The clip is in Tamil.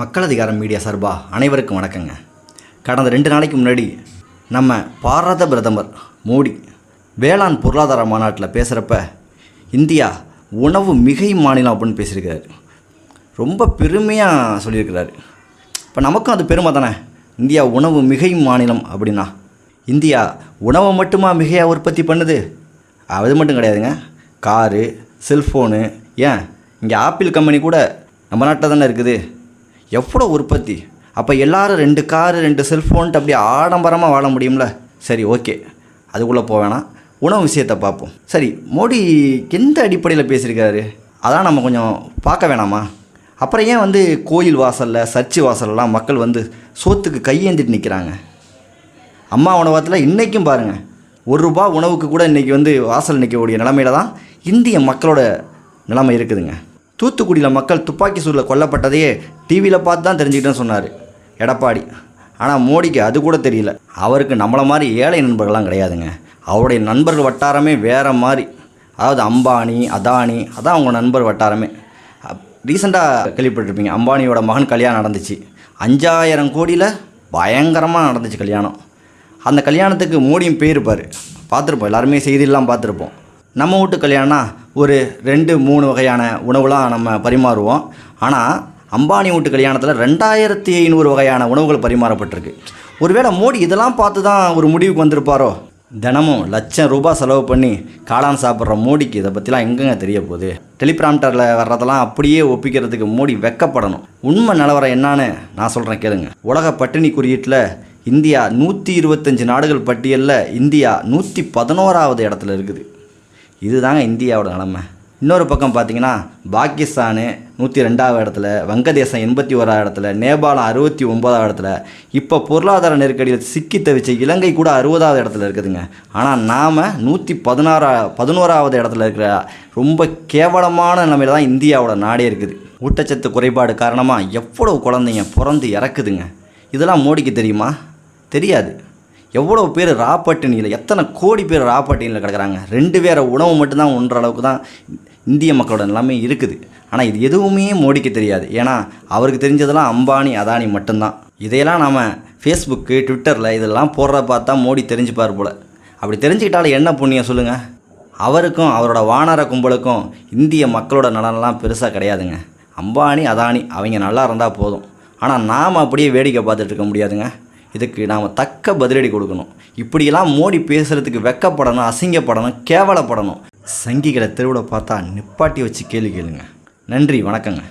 மக்கள் அதிகாரம் மீடியா சார்பா அனைவருக்கும் வணக்கங்க. கடந்த ரெண்டு நாளைக்கு முன்னாடி நம்ம பாரத பிரதமர் மோடி வேளாண் பொருளாதார மாநாட்டில் பேசுகிறப்ப இந்தியா உணவு மிகை மாநிலம் அப்படின்னு பேசியிருக்கிறாரு. ரொம்ப பெருமையாக சொல்லியிருக்கிறாரு. இப்போ நமக்கும் அது பெருமை தானே? இந்தியா உணவு மிகை மாநிலம் அப்படின்னா இந்தியா உணவை மட்டுமா மிகையாக உற்பத்தி பண்ணுது? அது மட்டும் கிடையாதுங்க. காரு செல்ஃபோனு ஏன்? இங்கே ஆப்பிள் கம்பெனி கூட நம்ம நாட்டில் தானே இருக்குது. எவ்வளோ உற்பத்தி? அப்போ எல்லாரும் ரெண்டு காரு ரெண்டு செல்ஃபோன்ட்டு அப்படியே ஆடம்பரமாக வாழ முடியும்ல? சரி ஓகே அதுக்குள்ளே போக வேணாம். உணவு விஷயத்தை பார்ப்போம். சரி மோடி எந்த அடிப்படையில் பேசியிருக்காரு? அதான் நம்ம கொஞ்சம் பார்க்க வேணாமா? அப்புறம் ஏன் வந்து கோயில் வாசலில் சர்ச்சு வாசல்லாம் மக்கள் வந்து சோத்துக்கு கையேந்திட்டு நிற்கிறாங்க அம்மா உணவகத்தில் இன்றைக்கும் பாருங்கள் ஒரு ரூபா உணவுக்கு கூட இன்றைக்கி வந்து வாசல் நிற்கக்கூடிய நிலமையில தான் இந்திய மக்களோட நிலைமை இருக்குதுங்க. தூத்துக்குடியில் மக்கள் துப்பாக்கி சூரில் கொல்லப்பட்டதையே டிவியில் பார்த்து தான் தெரிஞ்சுக்கிட்டேன்னு சொன்னார் எடப்பாடி. ஆனால் மோடிக்கு அது கூட தெரியல. அவருக்கு நம்மளை மாதிரி ஏழை நண்பர்கள்லாம் கிடையாதுங்க. அவருடைய நண்பர்கள் வட்டாரமே வேறு மாதிரி. அதாவது அம்பானி அதானி அதான் அவங்க நண்பர் வட்டாரமே. ரீசெண்டாக கேள்விப்பட்டிருப்பீங்க அம்பானியோட மகன் கல்யாணம் நடந்துச்சு. அஞ்சாயிரம் கோடியில் பயங்கரமாக நடந்துச்சு கல்யாணம். அந்த கல்யாணத்துக்கு மோடியும் போயிருப்பார். பார்த்துருப்போம் எல்லாருமே செய்தியெல்லாம் பார்த்துருப்போம். நம்ம வீட்டு கல்யாணம்னா ஒரு ரெண்டு மூணு வகையான உணவுலாம் நம்ம பரிமாறுவோம். ஆனால் அம்பானி வீட்டு கல்யாணத்தில் ரெண்டாயிரத்தி ஐநூறு வகையான உணவுகள் பரிமாறப்பட்டிருக்கு. ஒருவேளை மோடி இதெல்லாம் பார்த்து தான் ஒரு முடிவுக்கு வந்திருப்பாரோ? தினமும் லட்சம் ரூபாய் செலவு பண்ணி காளான் சாப்பிட்ற மோடிக்கு இதை பற்றிலாம் எங்கெங்க தெரிய போகுது? டெலிபிராம்டரில் வர்றதெல்லாம் அப்படியே ஒப்பிக்கிறதுக்கு மோடி வெக்கப்படணும். உண்மை நிலவரம் என்னன்னு நான் சொல்கிறேன் கேளுங்க. உலக பட்டினி குறியீட்டில் இந்தியா நூற்றி இருபத்தஞ்சு நாடுகள் பட்டியலில் இந்தியா நூற்றி பதினோராவது இடத்துல இருக்குது. இதுதாங்க இந்தியாவோட நிலமை. இன்னொரு பக்கம் பார்த்தீங்கன்னா பாகிஸ்தானு நூற்றி ரெண்டாவது இடத்துல வங்கதேசம் எண்பத்தி ஓராவது இடத்துல நேபாளம் அறுபத்தி ஒன்பதாவது இடத்துல இப்போ பொருளாதார நெருக்கடியில் சிக்கி தவிச்ச இலங்கை கூட அறுபதாவது இடத்துல இருக்குதுங்க. ஆனால் நாம் நூற்றி பதினாறா பதினோராவது இடத்துல இருக்கிற ரொம்ப கேவலமான நிலைமையில தான் இந்தியாவோட நாடே இருக்குது. ஊட்டச்சத்து குறைபாடு காரணமாக எவ்வளோ குழந்தைங்க பிறந்து இறக்குதுங்க. இதெல்லாம் மோடிக்கு தெரியுமா? தெரியாது. எவ்வளோ பேர் ராப்பட்டினியில் எத்தனை கோடி பேர் ராப்பட்டினியில் கிடக்கிறாங்க. ரெண்டு பேரை உணவு மட்டும்தான் உண்ற அளவுக்கு தான் இந்திய மக்களோட நிலைமை இருக்குது. ஆனால் இது எதுவுமே மோடிக்கு தெரியாது. ஏன்னா அவருக்கு தெரிஞ்சதெல்லாம் அம்பானி அதானி மட்டும்தான். இதையெல்லாம் நாம் ஃபேஸ்புக்கு ட்விட்டரில் இதெல்லாம் போடுற பார்த்தா மோடி தெரிஞ்சுப்பார் போல். அப்படி தெரிஞ்சுக்கிட்டாலும் என்ன புண்ணியம் சொல்லுங்கள் அவருக்கும் அவரோட வானர கும்பலுக்கும் இந்திய மக்களோட நலனெல்லாம் பெருசாக கிடையாதுங்க. அம்பானி அதானி அவங்க நல்லா இருந்தால் போதும். ஆனால் நாம் அப்படியே வேடிக்கை பார்த்துட்டு இருக்க முடியாதுங்க. இதுக்கு நாம் தக்க பதிலடி கொடுக்கணும். இப்படியெல்லாம் மோடி பேசுகிறதுக்கு வெக்கப்படணும் அசிங்கப்படணும் கேவலப்படணும். சங்கிகளை தெருவில் பார்த்தா நிப்பாட்டி வச்சு கேள்வி கேளுங்க. நன்றி வணக்கங்க.